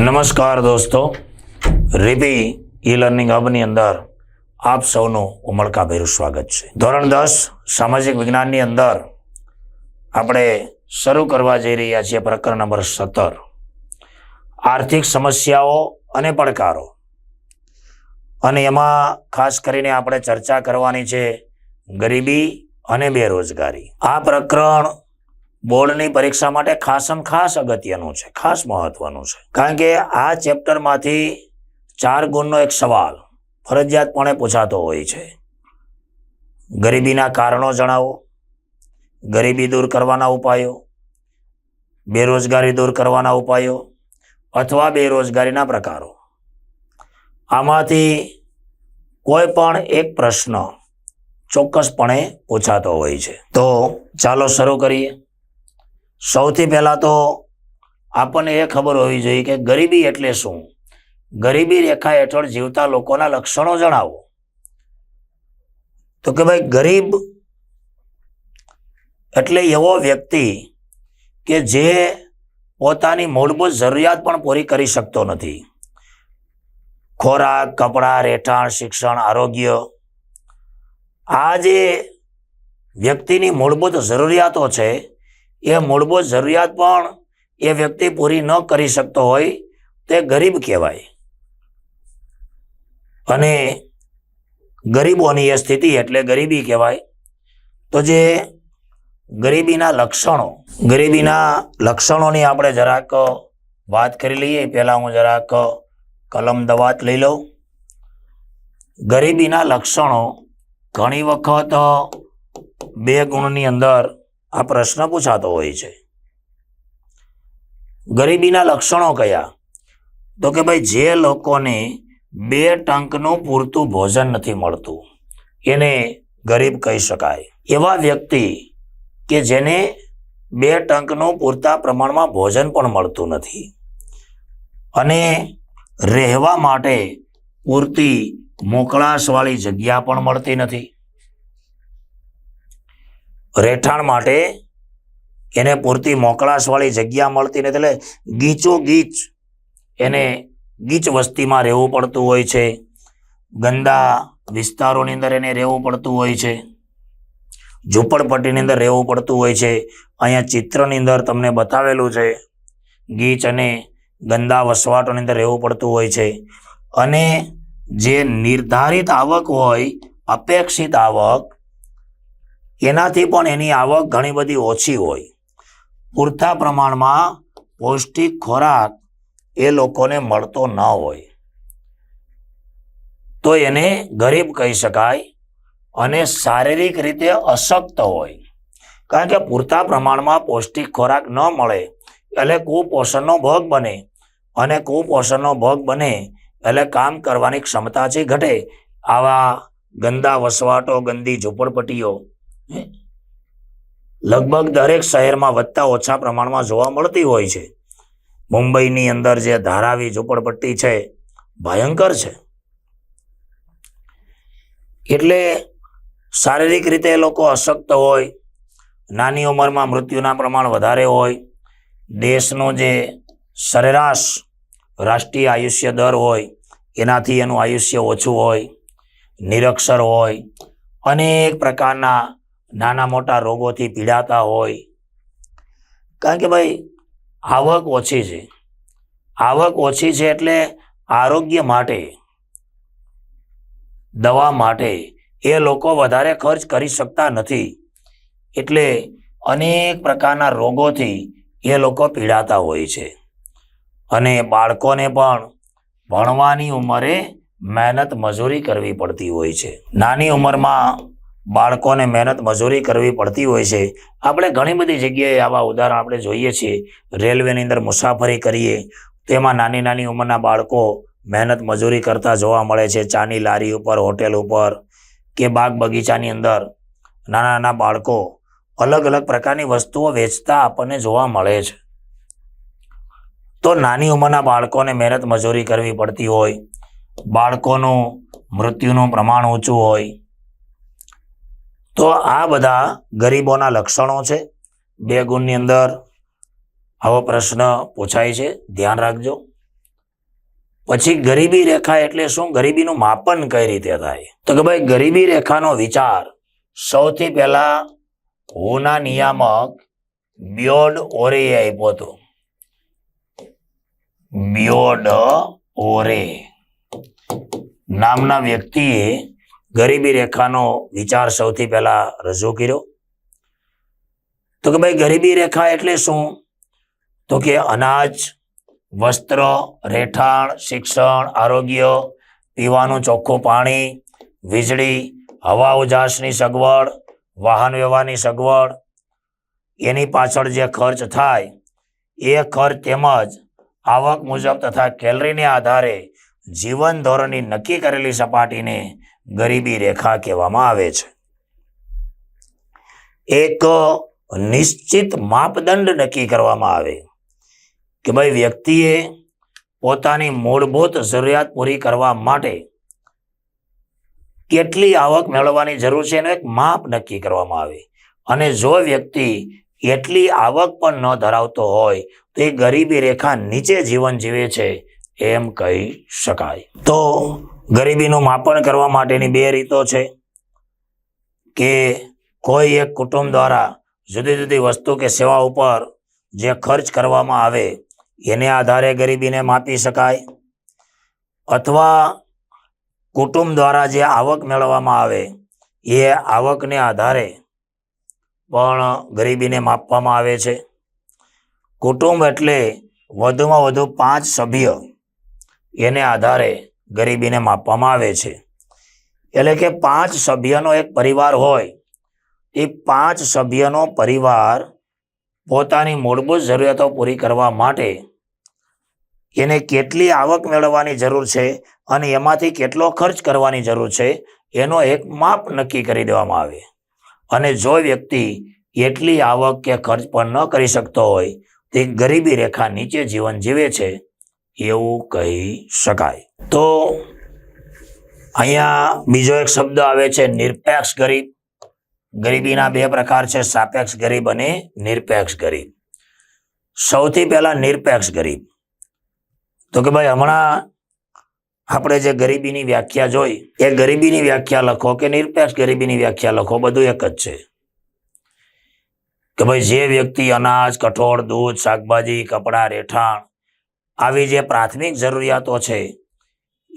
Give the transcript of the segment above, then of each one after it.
નમસ્કાર દોસ્તો રીપી e learning હબની અંદર આપ સૌનું ઉમળકાભેરું સ્વાગત છે. ધોરણ દસ, સામાજિક વિજ્ઞાનની અંદર આપણે શરૂ કરવા જઈ રહ્યા છીએ પ્રકરણ નંબર સત્તર. આર્થિક સમસ્યાઓ અને પડકારો. અને એમાં ખાસ કરીને આપણે ચર્ચા કરવાની છે ગરીબી અને બેરોજગારી. આ પ્રકરણ બોર્ડની પરીક્ષા માટે ખાસમ ખાસ અગત્યનું છે, ખાસ મહત્વનું છે. કારણ કે આ ચેપ્ટરમાંથી ચાર ગુણનો એક સવાલ ફરજિયાતપણે પૂછાતો હોય છે. ગરીબીના કારણો જણાવો, ગરીબી દૂર કરવાના ઉપાયો, બેરોજગારી દૂર કરવાના ઉપાયો અથવા બેરોજગારીના પ્રકારો. આમાંથી કોઈ પણ એક પ્રશ્ન ચોક્કસપણે પૂછાતો હોય છે. તો ચાલો શરૂ કરીએ. સૌથી પહેલાં તો આપણને એ ખબર હોવી જોઈએ કે ગરીબી એટલે શું? ગરીબી રેખા હેઠળ જીવતા લોકોના લક્ષણો જણાવો. તો કે ભાઈ ગરીબ એટલે એવો વ્યક્તિ કે જે પોતાની મૂળભૂત જરૂરિયાત પણ પૂરી કરી શકતો નથી. ખોરાક, કપડાં, રહેઠાણ, શિક્ષણ, આરોગ્ય આ જે વ્યક્તિની મૂળભૂત જરૂરિયાતો છે એ મૂળભૂત જરૂરિયાત પણ એ વ્યક્તિ પૂરી ન કરી શકતો હોય તે ગરીબ કહેવાય. અને ગરીબોની એ સ્થિતિ એટલે ગરીબી કહેવાય. તો જે ગરીબીના લક્ષણો, ગરીબીના લક્ષણોની આપણે જરાક વાત કરી લઈએ. પહેલાં હું જરાક કલમ દવાત લઈ લઉં. ગરીબીના લક્ષણો ઘણી વખત બે ગુણની અંદર આ પ્રશ્ન પૂછાતો હોય છે. ગરીબીના લક્ષણો કયા? તો કે ભાઈ, જે લોકોને બે ટંકનું પૂરતું ભોજન નથી મળતું, એને ગરીબ કહી શકાય. એવા વ્યક્તિ કે જેને બે ટંકનું પૂરતા પ્રમાણમાં ભોજન પણ મળતું નથી. અને રહેવા માટે પૂરતી મોકળાશવાળી જગ્યા પણ મળતી નથી. રહેઠાણ માટે એને પૂરતી મોકળાશવાળી જગ્યા મળતી નથી. એટલે ગીચો ગીચ એને ગીચ વસ્તીમાં રહેવું પડતું હોય છે. ગંદા વિસ્તારોની અંદર એને રહેવું પડતું હોય છે. ઝૂંપડપટ્ટીની અંદર રહેવું પડતું હોય છે. અહીંયા ચિત્રની અંદર તમને બતાવેલું છે. ગીચ અને ગંદા વસવાટોની અંદર રહેવું પડતું હોય છે. અને જે નિર્ધારિત આવક હોય, અપેક્ષિત આવક એનાથી પણ એની આવક ઘણી બધી ઓછી હોય. પૂરતા પ્રમાણમાં પૌષ્ટિક ખોરાક એ લોકોને મળતો ન હોય. તો એને ગરીબ કહી શકાય અને શારીરિક રીતે અશક્ત હોય. કારણ કે પૂરતા પ્રમાણમાં પૌષ્ટિક ખોરાક ન મળે એટલે કુપોષણનો ભોગ બને અને કુપોષણનો ભોગ બને એટલે કામ કરવાની ક્ષમતા છે ઘટે આવા ગંદા વસવાટો, ગંદી ઝૂંપડપટ્ટીઓ લગભગ દરેક શહેરમાં વધતા ઓછા પ્રમાણમાં જોવા મળતી હોય છે. મુંબઈની અંદર જે ધારાવી ઝૂંપડપટ્ટી છે, ભયંકર છે. એટલે શારીરિક રીતે લોકો અશક્ત હોય, નાની ઉંમરમાં મૃત્યુના પ્રમાણ વધારે હોય, દેશનો જે સરેરાશ રાષ્ટ્રીય આયુષ્ય દર હોય, એનાથી એનું આયુષ્ય ઓછું હોય, નિરક્ષર હોય, અનેક પ્રકારના નાના મોટા રોગોથી પીડાતા હોય. કારણ કે ભાઈ, આવક ઓછી છે. આવક ઓછી છે એટલે આરોગ્ય માટે, દવા માટે એ લોકો વધારે ખર્ચ કરી શકતા નથી. એટલે અનેક પ્રકારના રોગોથી એ લોકો પીડાતા હોય છે. અને બાળકોને પણ ભણવાની ઉંમરે મહેનત મજૂરી કરવી પડતી હોય છે. નાની ઉંમરમાં બાળકોને મહેનત મજૂરી કરવી પડતી હોય છે. આપણે ઘણી બધી જગ્યાએ આવા ઉદાહરણ આપણે જોઈએ છીએ. રેલવેની અંદર મુસાફરી કરીએ, તેમાં નાની નાની ઉંમરના બાળકો મહેનત મજૂરી કરતા જોવા મળે છે. ચાની લારી ઉપર, હોટેલ ઉપર કે બાગ બગીચાની અંદર નાના નાના બાળકો અલગ અલગ પ્રકારની વસ્તુઓ વેચતા આપણને જોવા મળે છે. તો નાની ઉંમરના બાળકોને મહેનત મજૂરી કરવી પડતી હોય, બાળકોનું મૃત્યુનું પ્રમાણ ઊંચું હોય તો આ બધા ગરીબોના લક્ષણો છે. બે ગુણની અંદર આવો પ્રશ્ન પૂછાય છે. ધ્યાન રાખજો. પછી ગરીબી રેખા એટલે શું? ગરીબીનું માપન કઈ રીતે થાય? તો કે ભાઈ ગરીબી રેખાનો વિચાર સૌથી પહેલા હોના નિયામક બ્યોડ ઓરે આપ્યો હતો. બ્યોડ ઓરે. નામના વ્યક્તિએ ગરીબી રેખાનો વિચાર સૌથી પહેલા રજૂ કર્યો. તો કે ભાઈ ગરીબી રેખા એટલે શું? તો કે અનાજ, વસ્ત્ર, રહેઠાણ, શિક્ષણ, આરોગ્ય, પીવાનું ચોખ્ખું પાણી, વીજળી, હવા ઉજાસની સગવડ, વાહન વ્યવહારની સગવડ, એની પાછળ જે ખર્ચ થાય, એ ખર્ચ તેમજ આવક મુજબ તથા કેલરીને આધારે જીવન ધોરણની નક્કી કરેલી સપાટીને ગરીબી રેખા કહેવામાં આવે છે. એક નિશ્ચિત માપદંડ નક્કી કરવામાં આવે કે ભાઈ વ્યક્તિએ પોતાની મૂળભૂત જરૂરિયાત પૂરી કરવા માટે કેટલી આવક મેળવવાની જરૂર છે એનું એક માપ નક્કી કરવામાં આવે. અને જો વ્યક્તિ એટલી આવક પણ ન ધરાવતો હોય તો એ ગરીબી રેખા નીચે જીવન જીવે છે એમ કહી શકાય. તો ગરીબીનું માપન કરવા માટેની બે રીતો છે કે કોઈ એક કુટુંબ દ્વારા જુદી જુદી વસ્તુ કે સેવા ઉપર જે ખર્ચ કરવામાં આવે, એને આધારે ગરીબીને માપી શકાય. અથવા કુટુંબ દ્વારા જે આવક મેળવવામાં આવે, એ આવકને આધારે પણ ગરીબીને માપવામાં આવે છે. કુટુંબ એટલે વધુમાં વધુ પાંચ સભ્ય, એને આધારે ગરીબીને માપવામાં આવે છે. એટલે કે પાંચ સભ્યનો એક પરિવાર હોય, એ પાંચ સભ્યનો પરિવાર પોતાની મૂળભૂત જરૂરિયાતો પૂરી કરવા માટે એને કેટલી આવક મેળવવાની જરૂર છે અને એમાંથી કેટલો ખર્ચ કરવાની જરૂર છે, એનો એક માપ નક્કી કરી દેવામાં આવે. અને જો વ્યક્તિ એટલી આવક કે ખર્ચ પણ ન કરી શકતો હોય, તે ગરીબી રેખા નીચે જીવન જીવે છે. એવું કહી શકાય. તો અહીંયા બીજો એક શબ્દ આવે છે, નિરપેક્ષ ગરીબ. ગરીબીના બે પ્રકાર છે, સાપેક્ષ ગરીબ અને નિરપેક્ષ ગરીબ. સૌથી પહેલા નિરપેક્ષ ગરીબ. તો કે ભાઈ, હમણાં આપણે જે ગરીબીની વ્યાખ્યા જોઈ, એ ગરીબીની વ્યાખ્યા લખો કે નિરપેક્ષ ગરીબીની વ્યાખ્યા લખો? બધું એક જ છે. કે ભાઈ, જે વ્યક્તિ અનાજ, કઠોળ, દૂધ, શાકભાજી, કપડાં, રહેઠાણ આવી જે પ્રાથમિક જરૂરિયાતો છે,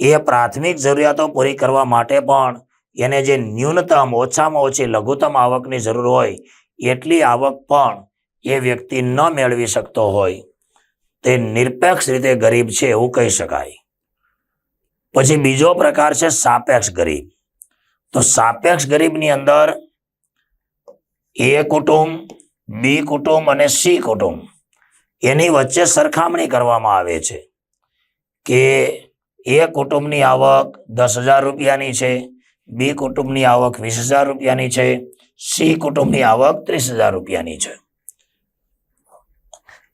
એ પ્રાથમિક જરૂરિયાતો પૂરી કરવા માટે પણ એને જે ન્યૂનતમ, ઓછામાં ઓછી લઘુત્તમ આવકની જરૂર હોય, એટલી આવક પણ એ વ્યક્તિ ન મેળવી શકતો હોય. તે નિરપેક્ષ રીતે ગરીબ છે એવું કહી શકાય. પછી બીજો પ્રકાર છે સાપેક્ષ ગરીબ. તો સાપેક્ષ ગરીબની અંદર એ કુટુંબ, બી કુટુંબ અને સી કુટુંબ. એની વચ્ચે સરખામણી કરવામાં આવે છે કે એ કુટુંબની આવક દસ હજાર રૂપિયાની છે, બી કુટુંબની આવક વીસ હજાર રૂપિયાની છે, સી કુટુંબની આવક ત્રીસ હજાર રૂપિયાની છે.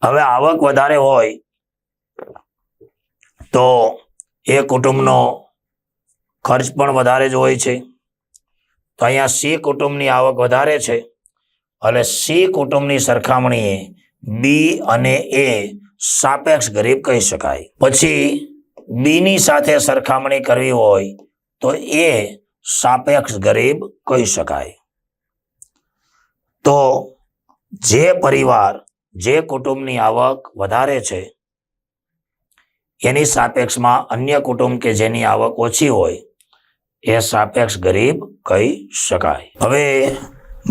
હવે આવક વધારે હોય તો એ કુટુંબનો ખર્ચ પણ વધારે જ હોય છે. તો અહીંયા સી કુટુંબની આવક વધારે છે, એટલે સી કુટુંબની સરખામણીએ બી અને એ સાપેક્ષ ગરીબ કહી શકાય. પછી બી ની સાથે સરખામણી કરવી હોય તો એ સાપેક્ષ ગરીબ કહી શકાય. તો જે પરિવાર, જે કુટુંબની આવક વધારે છે, એની સાપેક્ષમાં અન્ય કુટુંબ કે જેની આવક ઓછી હોય, એ સાપેક્ષ ગરીબ કહી શકાય. હવે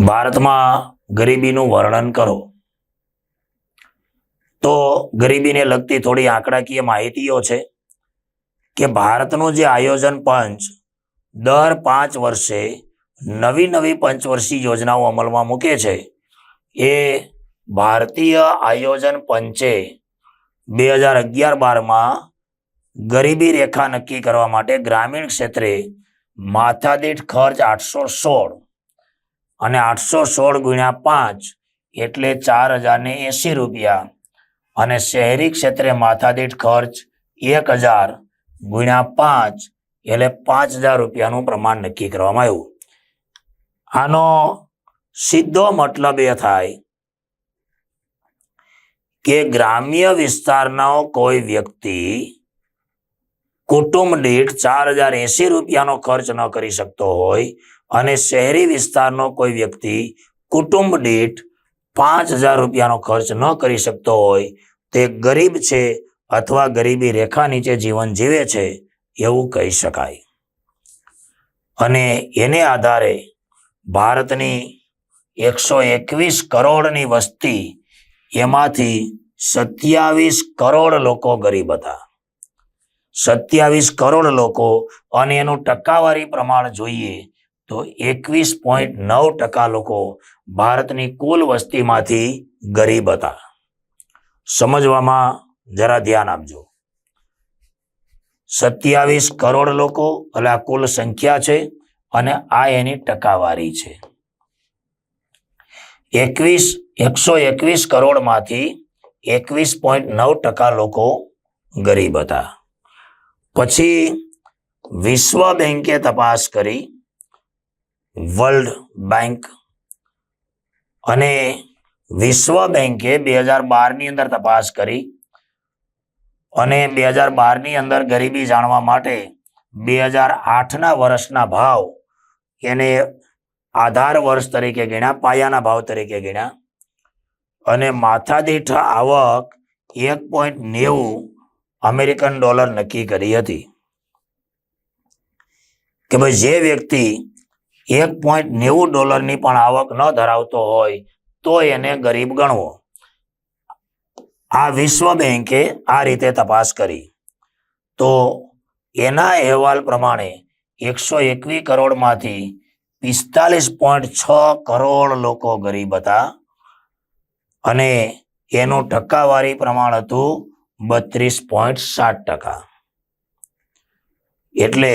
ભારતમાં ગરીબીનું વર્ણન કરો. તો ગરીબીને લગતી થોડી આંકડાકીય માહિતીઓ છે કે ભારતનું જે આયોજન પંચ દર પાંચ વર્ષે નવી નવી પંચવર્ષીય યોજનાઓ અમલમાં મૂકે છે. એ ભારતીય આયોજન પંચે બે હજાર અગિયાર બારમાં ગરીબી રેખા નક્કી કરવા માટે ગ્રામીણ ક્ષેત્રે માથાદીઠ ખર્ચ આઠસો સોળ અને આઠસો સોળ ગુણ્યા પાંચ એટલે ચાર હજારને એંસી રૂપિયા અને શહેરી ક્ષેત્રે માથાદીઠ ખર્ચ એક હજાર ગુણ્યા પાંચ એટલે પાંચ હજાર રૂપિયાનું પ્રમાણ નક્કી કરવામાં આવ્યું. આનો સીધો મતલબ એ થાય કે ગ્રામ્ય વિસ્તારનો કોઈ વ્યક્તિ કુટુંબ દીઠ ચાર હજાર એસી રૂપિયાનો ખર્ચ ન કરી શકતો હોય અને શહેરી વિસ્તારનો કોઈ વ્યક્તિ કુટુંબ દીઠ પાંચ હજાર રૂપિયાનો ખર્ચ ન કરી શકતો હોય તે ગરીબ છે અથવા ગરીબી રેખા નીચે જીવન જીવે છે એવું કહી શકાય. અને એને આધારે ભારતની એકસો એકવીસ કરોડની વસ્તી એમાંથી સત્યાવીસ કરોડ લોકો ગરીબ હતા. સત્યાવીસ કરોડ લોકો અને એનું ટકાવારી પ્રમાણ જોઈએ તો એકવીસ પોઈન્ટ નવ ટકા લોકો ભારતની કુલ વસ્તીમાંથી ગરીબ હતા. સમજવામાં જરા ધ્યાન આપજો. સત્યાવીસ કરોડ લોકો, એટલે આ કુલ સંખ્યા છે, અને આ એની ટકાવારી છે. એકવીસ, એકસો એકવીસ કરોડમાંથી એકવીસ પોઈન્ટ નવ ટકા લોકો ગરીબ હતા. પછી વિશ્વ બેંકે તપાસ કરી, વર્લ્ડ બેંક અને વિશ્વ બેંકે બે હજાર બારની અંદર તપાસ કરી અને બે હજાર બારની અંદર ગરીબી જાણવા માટે બે હજાર આઠના વર્ષના ભાવ એને આધાર વર્ષ તરીકે ગણ્યા, પાયાના ભાવ તરીકે ગણ્યા અને માથાદીઠ આવક એક પોઈન્ટ નેવું અમેરિકન ડોલર નક્કી કરી હતી. કે ભાઈ જે વ્યક્તિ એક પોઈન્ટ નેવું ડોલરની પણ આવક ન ધરાવતો હોય તો એને ગરીબ ગણવો. આ વિશ્વ બેંકે આ રીતે તપાસ કરી. તો એના અહેવાલ પ્રમાણે એકસો એકવીસ કરોડમાંથી પિસ્તાલીસ પોઈન્ટ છ કરોડ લોકો ગરીબ હતા અને એનું ટકાવારી પ્રમાણ હતું બત્રીસ પોઈન્ટ સાત ટકા. એટલે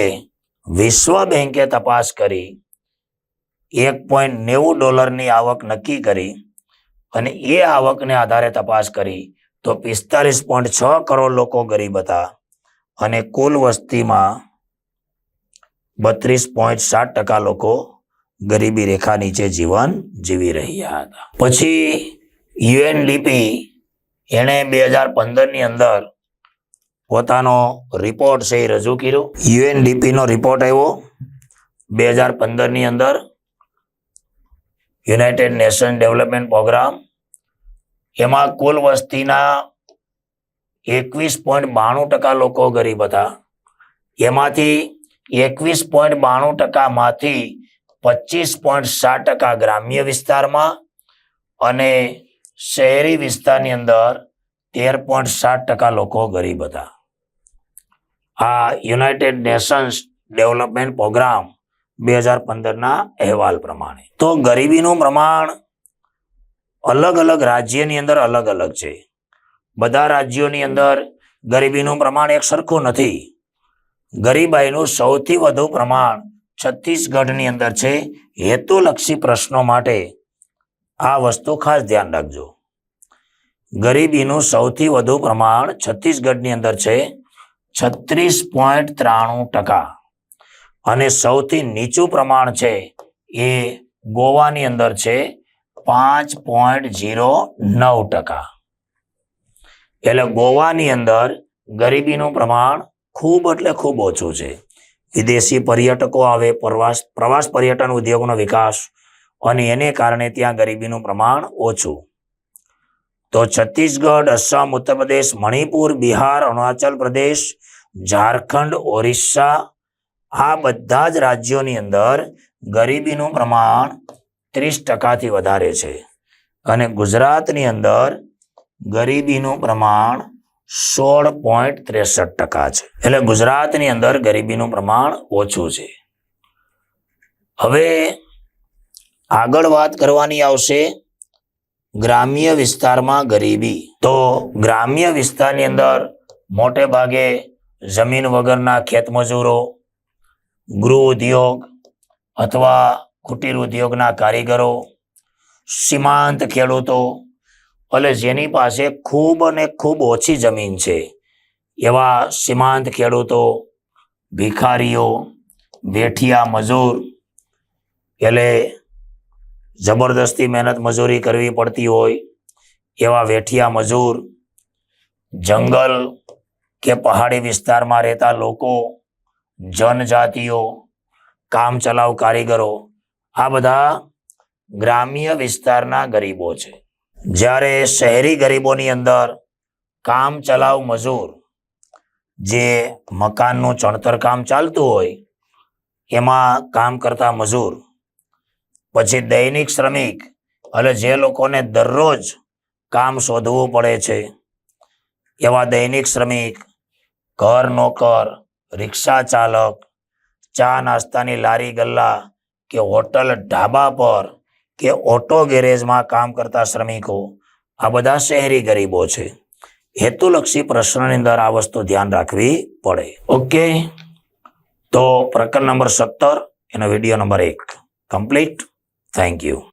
વિશ્વ બેંકે તપાસ કરી એક પોઈન્ટ નેવું ડોલરની આવક નક્કી કરી અને એ આવકને આધારે તપાસ કરી તો પિસ્તાલીસ પોઈન્ટ છ કરોડ લોકો ગરીબ હતા અને કુલ વસ્તીમાં બત્રીસ પોઈન્ટ સાત ટકા લોકો ગરીબી રેખા નીચે જીવન જીવી રહ્યા હતા. પછી યુએનડીપી એણે બે હજાર પંદરની અંદર પોતાનો રિપોર્ટ છે એ રજૂ કર્યો. યુએનડીપીનો રિપોર્ટ આવ્યો. બે હજાર પંદરની અંદર યુનાઇટેડ નેશન ડેવલપમેન્ટ પ્રોગ્રામ એમાં કુલ વસ્તીના એકવીસ પોઈન્ટ બાણું ટકા લોકો ગરીબ હતા. એમાંથી એકવીસ પોઈન્ટ બાણું ટકામાંથી પચીસ પોઈન્ટ સાત ટકા ગ્રામ્ય વિસ્તારમાં અને શહેરી વિસ્તારની અંદર તેર પોઈન્ટ સાત ટકા લોકો ગરીબ હતા. આ યુનાઇટેડ નેશન્સ ડેવલપમેન્ટ પ્રોગ્રામ બે હજાર પંદરના અહેવાલ પ્રમાણે. તો ગરીબીનું પ્રમાણ અલગ અલગ રાજ્યની અંદર અલગ અલગ છે. બધા રાજ્યોની અંદર ગરીબીનું પ્રમાણ એક સરખું નથી. ગરીબાઈનું સૌથી વધુ પ્રમાણ છત્તીસગઢની અંદર છે. હેતુલક્ષી પ્રશ્નો માટે આ વસ્તુ ખાસ ધ્યાન રાખજો. ગરીબીનું સૌથી વધુ પ્રમાણ છત્તીસગઢની અંદર છે. છત્રીસ પોઈન્ટ ત્રાણું ટકા. અને સૌથી નીચું પ્રમાણ છે એ ગોવાની અંદર છે પાંચ પોઈન્ટ ઝીરો નવ ટકા. એટલે ગોવાની અંદર ગરીબીનું પ્રમાણ ખૂબ એટલે ખૂબ ઓછું છે. વિદેશી પર્યટકો આવે, પ્રવાસ પ્રવાસ પર્યટન ઉદ્યોગનો વિકાસ અને એને કારણે ત્યાં ગરીબીનું પ્રમાણ ઓછું. તો છત્તીસગઢ અસમ ઉત્તર પ્રદેશ મણિપુર, બિહાર, અરુણાચલ પ્રદેશ, ઝારખંડ, ઓરિસ્સા આ બધા જ રાજ્યોની અંદર ગરીબીનું પ્રમાણ ત્રીસ ટકાથી વધારે છે. અને ગુજરાતની અંદર ગરીબીનું પ્રમાણ સોળ પોઈન્ટ ત્રેસઠ ટકા છે. એટલે ગુજરાતની અંદર ગરીબીનું પ્રમાણ ઓછું છે. હવે આગળ વાત કરવાની આવશે ગ્રામ્ય વિસ્તારમાં ગરીબી. તો ગ્રામ્ય વિસ્તારની અંદર મોટે ભાગે જમીન વગરના ખેતમજૂરો ગૃહ ઉદ્યોગ અથવા કુટીર ઉદ્યોગના કારીગરો, સીમાંત ખેડૂતો એટલે જેની પાસે ખૂબ અને ખૂબ ઓછી જમીન છે, એવા સીમાંત ખેડૂતો, ભિખારીઓ વેઠિયા મજૂર, એટલે જબરદસ્તી મહેનત મજૂરી કરવી પડતી હોય, એવા વેઠિયા મજૂર, જંગલ કે પહાડી વિસ્તારમાં રહેતા લોકો જનજાતિઓ કામચલાઉ કારીગરો, આ બધા ગ્રામ્ય વિસ્તારના ગરીબો છે. જ્યારે શહેરી ગરીબોની અંદર કામ ચલાવ મજૂર જે મકાનનું ચણતર કામ ચાલતું હોય, એમાં કામ કરતા મજૂર, પછી દૈનિક શ્રમિક, એટલે જે લોકોને દરરોજ કામ શોધવું પડે છે, એવા દૈનિક શ્રમિક ઘર નોકર રિક્ષા ચાલક, ચા નાસ્તાની લારી ગલ્લા કે હોટલ ઢાબા પર કે ઓટો ગેરેજમાં કામ કરતા શ્રમિકો, આ બધા શહેરી ગરીબો છે. હેતુલક્ષી પ્રશ્નની અંદર આ વસ્તુ ધ્યાન રાખવી પડે. ઓકે? તો પ્રકરણ નંબર સત્તર, એનો વીડિયો નંબર એક. કમ્પ્લીટ. Thank you.